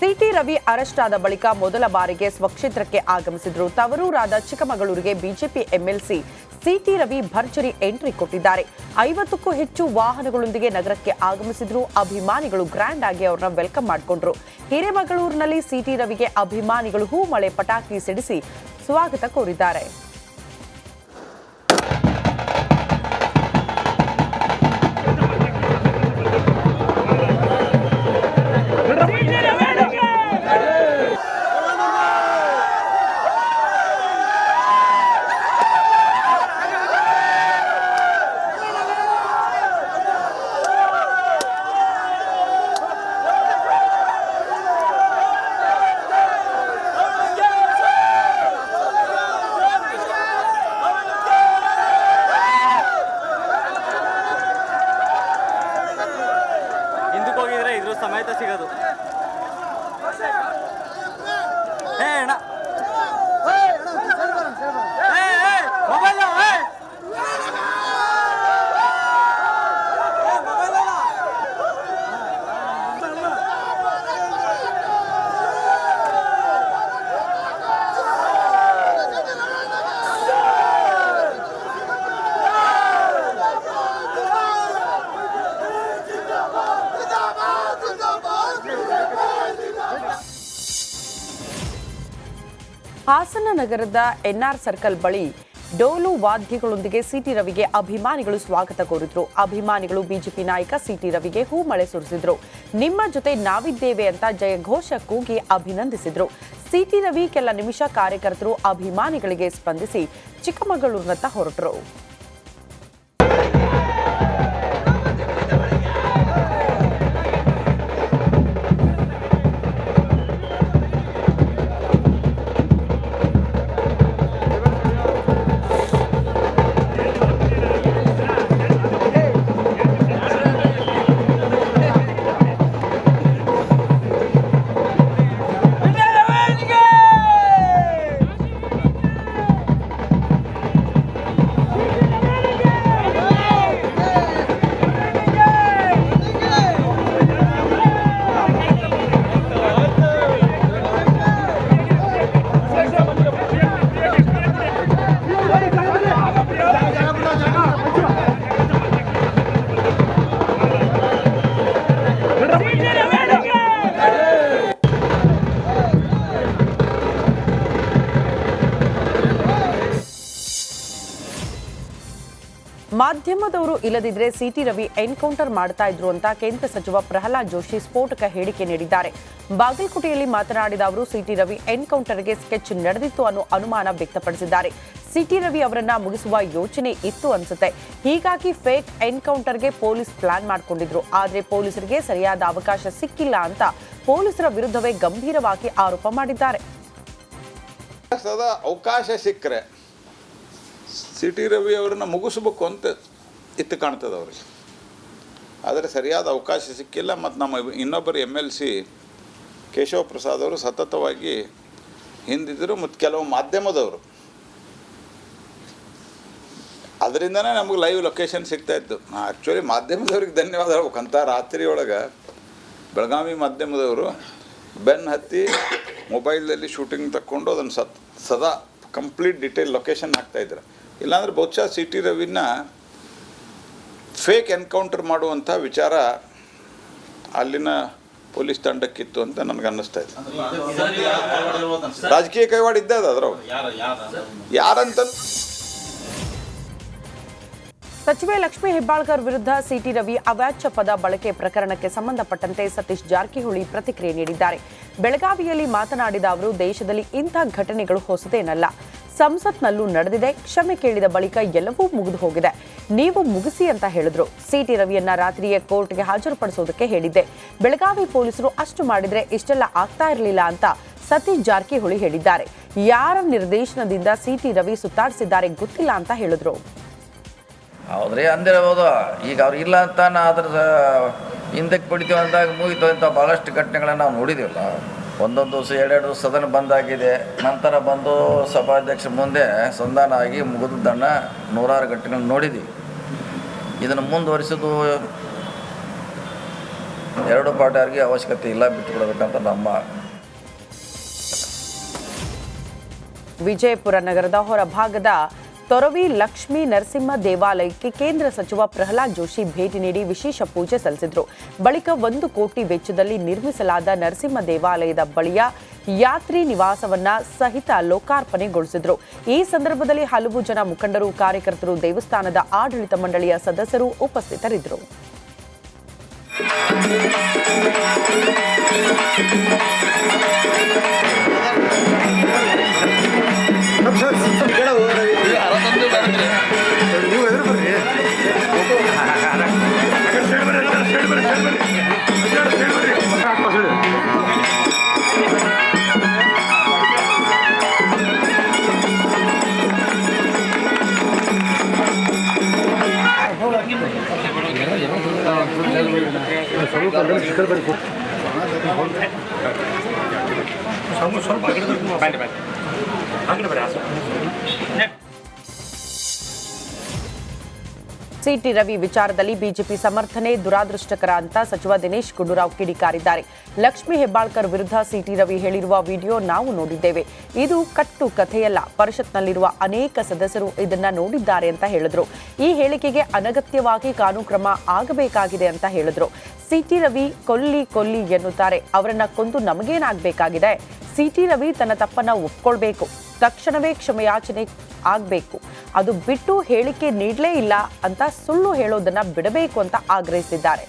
City Ravi arrest ಆದ ಬಳಿಕ ಮೊದಲ ಬಾರಿಗೆ ಸ್ವಕ್ಷೇತ್ರಕ್ಕೆ ಆಗಮಿಸಿದ್ರು. ತವರೂರಾದ ಚಿಕ್ಕಮಗಳೂರಿಗೆ ಬಿಜೆಪಿ ಎಂಎಲ್ಸಿ ಸಿಟಿ ರವಿ ಭರ್ಜರಿ ಎಂಟ್ರಿ ಕೊಟ್ಟಿದ್ದಾರೆ. ಐವತ್ತಕ್ಕೂ ಹೆಚ್ಚು ವಾಹನಗಳೊಂದಿಗೆ ನಗರಕ್ಕೆ ಆಗಮಿಸಿದ್ರು. ಅಭಿಮಾನಿಗಳು ಗ್ರ್ಯಾಂಡ್ ಆಗಿ ಅವರನ್ನ ವೆಲ್ಕಮ್ ಮಾಡಿಕೊಂಡ್ರು. ಹಿರೇಮಗಳೂರಿನಲ್ಲಿ ಸಿಟಿ ರವಿಗೆ ಅಭಿಮಾನಿಗಳು ಹೂ ಮಳೆ ಪಟಾಕಿ ಸಿಡಿಸಿ ಸ್ವಾಗತ ಕೋರಿದ್ದಾರೆ. ಹಾಸನ ನಗರದ ಎನ್ಆರ್ ಸರ್ಕಲ್ ಬಳಿ ಡೋಲು ವಾದ್ಯಗಳೊಂದಿಗೆ ಸಿಟಿ ರವಿಗೆ ಅಭಿಮಾನಿಗಳು ಸ್ವಾಗತ ಕೋರಿದ್ರು. ಅಭಿಮಾನಿಗಳು ಬಿಜೆಪಿ ನಾಯಕ ಸಿಟಿ ರವಿಗೆ ಹೂ ಮಳೆ ಸುರಿಸಿದ್ರು. ನಿಮ್ಮ ಜೊತೆ ನಾವಿದ್ದೇವೆ ಅಂತ ಜಯಘೋಷ ಕೂಗಿ ಅಭಿನಂದಿಸಿದ್ರು. ಸಿಟಿ ರವಿ ಕೆಲ ನಿಮಿಷ ಕಾರ್ಯಕರ್ತರು ಅಭಿಮಾನಿಗಳಿಗೆ ಸ್ಪಂದಿಸಿ ಚಿಕ್ಕಮಗಳೂರಿನತ್ತ ಹೊರಟರು. ಮಾಧ್ಯಮದವರು ಇಲ್ಲದಿದ್ರೆ ಸಿಟಿ ರವಿ ಎನ್ಕೌಂಟರ್ ಮಾಡ್ತಾ ಇದ್ರು ಅಂತ ಕೇಂದ್ರ ಸಚಿವ ಪ್ರಹ್ಲಾದ್ ಜೋಶಿ ಸ್ಫೋಟಕ ಹೇಳಿಕೆ ನೀಡಿದ್ದಾರೆ. ಬಾಗಲಕೋಟೆಯಲ್ಲಿ ಮಾತನಾಡಿದ ಅವರು, ಸಿಟಿ ರವಿ ಎನ್ಕೌಂಟರ್ಗೆ ಸ್ಕೆಚ್ ನಡೆದಿತ್ತು ಅನ್ನೋ ಅನುಮಾನ ವ್ಯಕ್ತಪಡಿಸಿದ್ದಾರೆ. ಸಿಟಿ ರವಿ ಅವರನ್ನ ಮುಗಿಸುವ ಯೋಚನೆ ಇತ್ತು ಅನ್ಸುತ್ತೆ. ಹೀಗಾಗಿ ಫೇಕ್ ಎನ್ಕೌಂಟರ್ಗೆ ಪೊಲೀಸ್ ಪ್ಲಾನ್ ಮಾಡಿಕೊಂಡಿದ್ರು. ಆದರೆ ಪೊಲೀಸರಿಗೆ ಸರಿಯಾದ ಅವಕಾಶ ಸಿಕ್ಕಿಲ್ಲ ಅಂತ ಪೊಲೀಸರ ವಿರುದ್ಧವೇ ಗಂಭೀರವಾಗಿ ಆರೋಪ ಮಾಡಿದ್ದಾರೆ. ಅವಕಾಶ ಸಿಕ್ಕರೆ ಸಿ ಟಿ ರವಿ ಅವರನ್ನು ಮುಗಿಸ್ಬೇಕು ಅಂತ ಇತ್ತು ಕಾಣ್ತದೆ ಅವ್ರಿಗೆ. ಆದರೆ ಸರಿಯಾದ ಅವಕಾಶ ಸಿಕ್ಕಿಲ್ಲ ಮತ್ತು ನಮ್ಮ ಇನ್ನೊಬ್ಬರು M L C Keshava Prasad ಅವರು ಸತತವಾಗಿ ಹಿಂದಿದ್ದರು ಮತ್ತು ಕೆಲವು ಮಾಧ್ಯಮದವರು. ಅದರಿಂದನೇ ನಮಗೆ ಲೈವ್ ಲೊಕೇಶನ್ ಸಿಗ್ತಾ ಇತ್ತು. ಆ್ಯಕ್ಚುಲಿ ಮಾಧ್ಯಮದವ್ರಿಗೆ ಧನ್ಯವಾದ ಹೇಳ್ಬೇಕಂತ ರಾತ್ರಿ ಒಳಗೆ ಬೆಳಗಾವಿ ಮಾಧ್ಯಮದವರು ಬೆನ್ ಹತ್ತಿ ಮೊಬೈಲಲ್ಲಿ ಶೂಟಿಂಗ್ ತಕ್ಕೊಂಡು ಅದನ್ನು ಸತ್ ಸದಾ ಕಂಪ್ಲೀಟ್ ಡಿಟೇಲ್ ಲೊಕೇಶನ್ ಹಾಕ್ತಾಯಿದ್ರು ಇಲ್ಲಾಂದ್ರೆ ಬಹುಶಃ ಸಿ ಟಿ ರವಿನ ಫೇಕ್ ಎನ್ಕೌಂಟರ್ ಮಾಡುವಂಥ ವಿಚಾರ ಅಲ್ಲಿನ ಪೊಲೀಸ್ ತಂಡಕ್ಕಿತ್ತು ಅಂತ ನನಗೆ ಅನ್ನಿಸ್ತಾ ಇದೆ. ರಾಜಕೀಯ ಕೈವಾಡ ಇದ್ದೇ ಅದ ಅದ್ರೊಳಗೆ. ಯಾರಂತ ಸಚಿವೆ ಲಕ್ಷ್ಮೀ ಹೆಬ್ಬಾಳ್ಕರ್ ವಿರುದ್ಧ ಸಿಟಿ ರವಿ ಅವಾಚ್ಯ ಪದ ಬಳಕೆ ಪ್ರಕರಣಕ್ಕೆ ಸಂಬಂಧಪಟ್ಟಂತೆ ಸತೀಶ್ ಜಾರಕಿಹೊಳಿ ಪ್ರತಿಕ್ರಿಯೆ ನೀಡಿದ್ದಾರೆ. ಬೆಳಗಾವಿಯಲ್ಲಿ ಮಾತನಾಡಿದ ಅವರು, ದೇಶದಲ್ಲಿ ಇಂಥ ಘಟನೆಗಳು ಹೊಸದೇನಲ್ಲ. ಸಂಸತ್ನಲ್ಲೂ ನಡೆದಿದೆ. ಕ್ಷಮೆ ಕೇಳಿದ ಬಳಿಕ ಎಲ್ಲವೂ ಮುಗಿದು ಹೋಗಿದೆ. ನೀವು ಮುಗಿಸಿ ಅಂತ ಹೇಳಿದ್ರು. ಸಿಟಿ ರವಿಯನ್ನ ರಾತ್ರಿಯೇ ಕೋರ್ಟ್ಗೆ ಹಾಜರುಪಡಿಸೋದಕ್ಕೆ ಹೇಳಿದ್ದೆ. ಬೆಳಗಾವಿ ಪೊಲೀಸರು ಅಷ್ಟು ಮಾಡಿದ್ರೆ ಇಷ್ಟೆಲ್ಲ ಆಗ್ತಾ ಇರಲಿಲ್ಲ ಅಂತ ಸತೀಶ್ ಜಾರಕಿಹೊಳಿ ಹೇಳಿದ್ದಾರೆ. ಯಾರ ನಿರ್ದೇಶನದಿಂದ ಸಿಟಿ ರವಿ ಸುತ್ತಾಡಿಸಿದ್ದಾರೆ ಗೊತ್ತಿಲ್ಲ ಅಂತ ಹೇಳಿದ್ರು. ಹೌದ್ರಿ, ಅಂದಿರಬಹುದು. ಈಗ ಅವ್ರು ಇಲ್ಲ ಅಂತ ನಾ ಹಿಂದಕ್ಕೆ ಪಡಿತೀವಿ ಅಂದಾಗ ಮುಗಿತು ಅಂತ ಭಾಳಷ್ಟು ಘಟನೆಗಳನ್ನ ನಾವು ನೋಡಿದ್ದೀವಲ್ಲ ಒಂದೊಂದು ದಿವಸ, ಎರಡೆರಡು ಸದನ ಬಂದಾಗಿದೆ. ನಂತರ ಬಂದು ಸಭಾಧ್ಯಕ್ಷ ಮುಂದೆ ಸಂಧಾನ ಆಗಿ ಮುಗಿದದ್ದನ್ನು ನೂರಾರು ಘಟನೆಗಳನ್ನ ನೋಡಿದ್ವಿ. ಇದನ್ನು ಮುಂದುವರಿಸೋದು ಎರಡು ಪಾರ್ಟಿಯವ್ರಿಗೆ ಅವಶ್ಯಕತೆ ಇಲ್ಲ, ಬಿಟ್ಟುಕೊಡ್ಬೇಕಂತ ನಮ್ಮ ವಿಜಯಪುರ ನಗರದ ಹೊರಭಾಗದ ತೊರವಿ ಲಕ್ಷ್ಮೀ ನರಸಿಂಹ ದೇವಾಲಯಕ್ಕೆ ಕೇಂದ್ರ ಸಚಿವ ಪ್ರಹ್ಲಾದ್ ಜೋಶಿ ಭೇಟಿ ನೀಡಿ ವಿಶೇಷ ಪೂಜೆ ಸಲ್ಲಿಸಿದರು. ಬಳಿಕ ಒಂದು ಕೋಟಿ ವೆಚ್ಚದಲ್ಲಿ ನಿರ್ಮಿಸಲಾದ ನರಸಿಂಹ ದೇವಾಲಯದ ಬಳಿಯ ಯಾತ್ರಿ ನಿವಾಸವನ್ನ ಸಹಿತ ಲೋಕಾರ್ಪಣೆಗೊಳಿಸಿದರು. ಈ ಸಂದರ್ಭದಲ್ಲಿ ಹಲವು ಜನ ಮುಖಂಡರು, ಕಾರ್ಯಕರ್ತರು, ದೇವಸ್ಥಾನದ ಆಡಳಿತ ಮಂಡಳಿಯ ಸದಸ್ಯರು ಉಪಸ್ಥಿತರಿದ್ದರು. সমস্যা ಸಿಟಿ ರವಿ ವಿಚಾರದಲ್ಲಿ ಬಿಜೆಪಿ ಸಮರ್ಥನೆ, ದುರಾದೃಷ್ಟಕರ ಅಂತ ಸಚಿವ ದಿನೇಶ್ ಗುಂಡೂರಾವ್ ಕಿಡಿಕಾರಿದ್ದಾರೆ. ಲಕ್ಷ್ಮೀ ಹೆಬ್ಬಾಳ್ಕರ್ ವಿರುದ್ಧ ಸಿಟಿ ರವಿ ಹೇಳಿರುವ ವಿಡಿಯೋ ನಾವು ನೋಡಿದ್ದೇವೆ. ಇದು ಕಟ್ಟು ಕಥೆಯಲ್ಲ. ಪರಿಷತ್ನಲ್ಲಿರುವ ಅನೇಕ ಸದಸ್ಯರು ಇದನ್ನ ನೋಡಿದ್ದಾರೆ ಅಂತ ಹೇಳಿದ್ರು. ಈ ಹೇಳಿಕೆಗೆ ಅನಗತ್ಯವಾಗಿ ಕಾನೂನು ಕ್ರಮ ಆಗಬೇಕಾಗಿದೆ ಅಂತ ಹೇಳಿದ್ರು. ಸಿಟಿ ರವಿ ಕೊಲ್ಲಿ ಕೊಲ್ಲಿ ಎನ್ನುತ್ತಾರೆ. ಅವರನ್ನ ಕೊಂದು ನಮಗೇನಾಗಬೇಕಾಗಿದೆ? ಸಿಟಿ ರವಿ ತನ್ನ ತಪ್ಪನ್ನ ಒಪ್ಕೊಳ್ಬೇಕು. ತಕ್ಷಣವೇ ಕ್ಷಮೆಯಾಚನೆ ಆಗಬೇಕು. ಅದು ಬಿಟ್ಟು ಹೇಳಿಕೆ ನೀಡಲೇ ಇಲ್ಲ ಅಂತ ಸುಳ್ಳು ಹೇಳೋದನ್ನ ಬಿಡಬೇಕು ಅಂತ ಆಗ್ರಹಿಸಿದ್ದಾರೆ.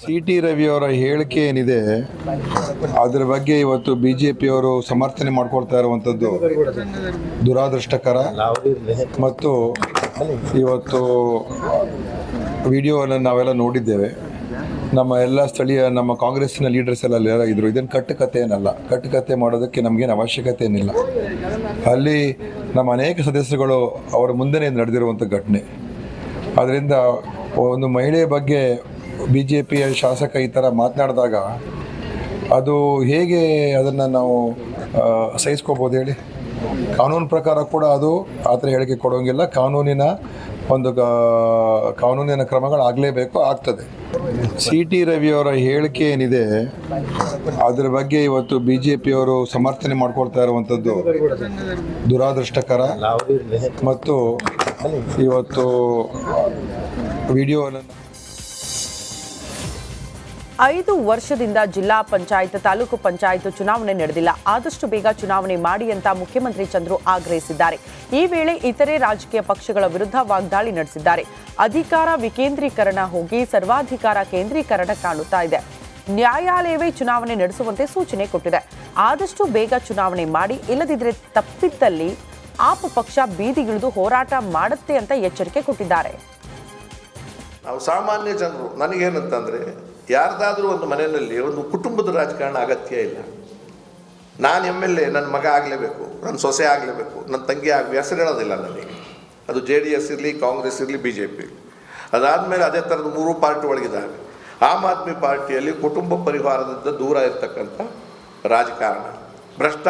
ಸಿ ಟಿ ರವಿಯವರ ಹೇಳಿಕೆ ಏನಿದೆ? ಅದರ ಬಗ್ಗೆ ಇವತ್ತು ಬಿ ಜೆ ಪಿಯವರು ಸಮರ್ಥನೆ ಮಾಡ್ಕೊಳ್ತಾ ಇರುವಂಥದ್ದು ದುರಾದೃಷ್ಟಕರ. ಮತ್ತು ಇವತ್ತು ವಿಡಿಯೋವನ್ನು ನಾವೆಲ್ಲ ನೋಡಿದ್ದೇವೆ. ನಮ್ಮ ಎಲ್ಲ ಸ್ಥಳೀಯ ನಮ್ಮ ಕಾಂಗ್ರೆಸ್ನ ಲೀಡರ್ಸ್ ಎಲ್ಲ ಇದ್ದರು ಇದ್ರು ಇದನ್ನು ಕಟ್ಟುಕತೆ ಏನಲ್ಲ ಕಟ್ಟುಕತೆ ಮಾಡೋದಕ್ಕೆ ನಮಗೇನು ಅವಶ್ಯಕತೆ ಏನಿಲ್ಲ ಅಲ್ಲಿ ನಮ್ಮ ಅನೇಕ ಸದಸ್ಯರುಗಳು ಅವರ ಮುಂದೆನೇ ನಡೆದಿರುವಂಥ ಘಟನೆ. ಅದರಿಂದ ಒಂದು ಮಹಿಳೆಯ ಬಗ್ಗೆ ಬಿ ಜೆ ಪಿಯ ಶಾಸಕ ಈ ಥರ ಮಾತನಾಡಿದಾಗ ಅದು ಹೇಗೆ ಅದನ್ನು ನಾವು ಸಹಿಸ್ಕೋಬೋದು ಹೇಳಿ? ಕಾನೂನು ಪ್ರಕಾರ ಕೂಡ ಅದು ಆ ಥರ ಹೇಳಿಕೆ ಕೊಡೋಂಗಿಲ್ಲ. ಕಾನೂನಿನ ಒಂದು ಕಾನೂನಿನ ಕ್ರಮಗಳಾಗಲೇಬೇಕು, ಆಗ್ತದೆ. ಸಿ ಟಿ ರವಿಯವರ ಹೇಳಿಕೆ ಏನಿದೆ, ಅದರ ಬಗ್ಗೆ ಇವತ್ತು ಬಿ ಜೆ ಪಿಯವರು ಸಮರ್ಥನೆ ಮಾಡ್ಕೊಳ್ತಾ ಇರುವಂಥದ್ದು ದುರಾದೃಷ್ಟಕರ. ಮತ್ತು ಇವತ್ತು ವಿಡಿಯೋವನ್ನು ಐದು ವರ್ಷದಿಂದ ಜಿಲ್ಲಾ ಪಂಚಾಯತ್, ತಾಲೂಕು ಪಂಚಾಯತ್ ಚುನಾವಣೆ ನಡೆದಿಲ್ಲ. ಆದಷ್ಟು ಬೇಗ ಚುನಾವಣೆ ಮಾಡಿ ಅಂತ ಮುಖ್ಯಮಂತ್ರಿ ಚಂದ್ರು ಆಗ್ರಹಿಸಿದ್ದಾರೆ. ಈ ವೇಳೆ ಇತರೆ ರಾಜಕೀಯ ಪಕ್ಷಗಳ ವಿರುದ್ಧ ವಾಗ್ದಾಳಿ ನಡೆಸಿದ್ದಾರೆ. ಅಧಿಕಾರ ವಿಕೇಂದ್ರೀಕರಣ ಹೋಗಿ ಸರ್ವಾಧಿಕಾರ ಕೇಂದ್ರೀಕರಣ ಕಾಣುತ್ತಾ ಇದೆ. ನ್ಯಾಯಾಲಯವೇ ಚುನಾವಣೆ ನಡೆಸುವಂತೆ ಸೂಚನೆ ಕೊಟ್ಟಿದೆ. ಆದಷ್ಟು ಬೇಗ ಚುನಾವಣೆ ಮಾಡಿ ಇಲ್ಲದಿದ್ದರೆ ತಪ್ಪಿದ್ದಲ್ಲಿ ಆಪ ಪಕ್ಷ ಬೀದಿಗಿಳಿದು ಹೋರಾಟ ಮಾಡುತ್ತೆ ಅಂತ ಎಚ್ಚರಿಕೆ ಕೊಟ್ಟಿದ್ದಾರೆ. ನಾವು ಸಾಮಾನ್ಯ ಜನರು, ನನಗೇನಂತಂದರೆ ಯಾರ್ದಾದ್ರೂ ಒಂದು ಮನೆಯಲ್ಲಿ ಒಂದು ಕುಟುಂಬದ ರಾಜಕಾರಣ ಅಗತ್ಯ ಇಲ್ಲ. ನಾನು ಎಂ ಎಲ್ ಎ ನನ್ನ ಮಗ ಆಗಲೇಬೇಕು ನನ್ನ ಸೊಸೆ ಆಗಲೇಬೇಕು ನನ್ನ ತಂಗಿ ಆಗ ಹೆಸರು ಹೇಳೋದಿಲ್ಲ ನನಗೆ. ಅದು ಜೆ ಡಿ ಎಸ್ ಇರಲಿ, ಕಾಂಗ್ರೆಸ್ ಇರಲಿ ಬಿ ಜೆ ಪಿ ಅದಾದಮೇಲೆ ಅದೇ ಥರದ ಮೂರು ಪಾರ್ಟಿ ಒಳಗಿದ್ದಾವೆ. ಆಮ್ ಆದ್ಮಿ ಪಾರ್ಟಿಯಲ್ಲಿ ಕುಟುಂಬ ಪರಿವಾರದಿಂದ ದೂರ ಇರ್ತಕ್ಕಂಥ ರಾಜಕಾರಣ. ಭ್ರಷ್ಟ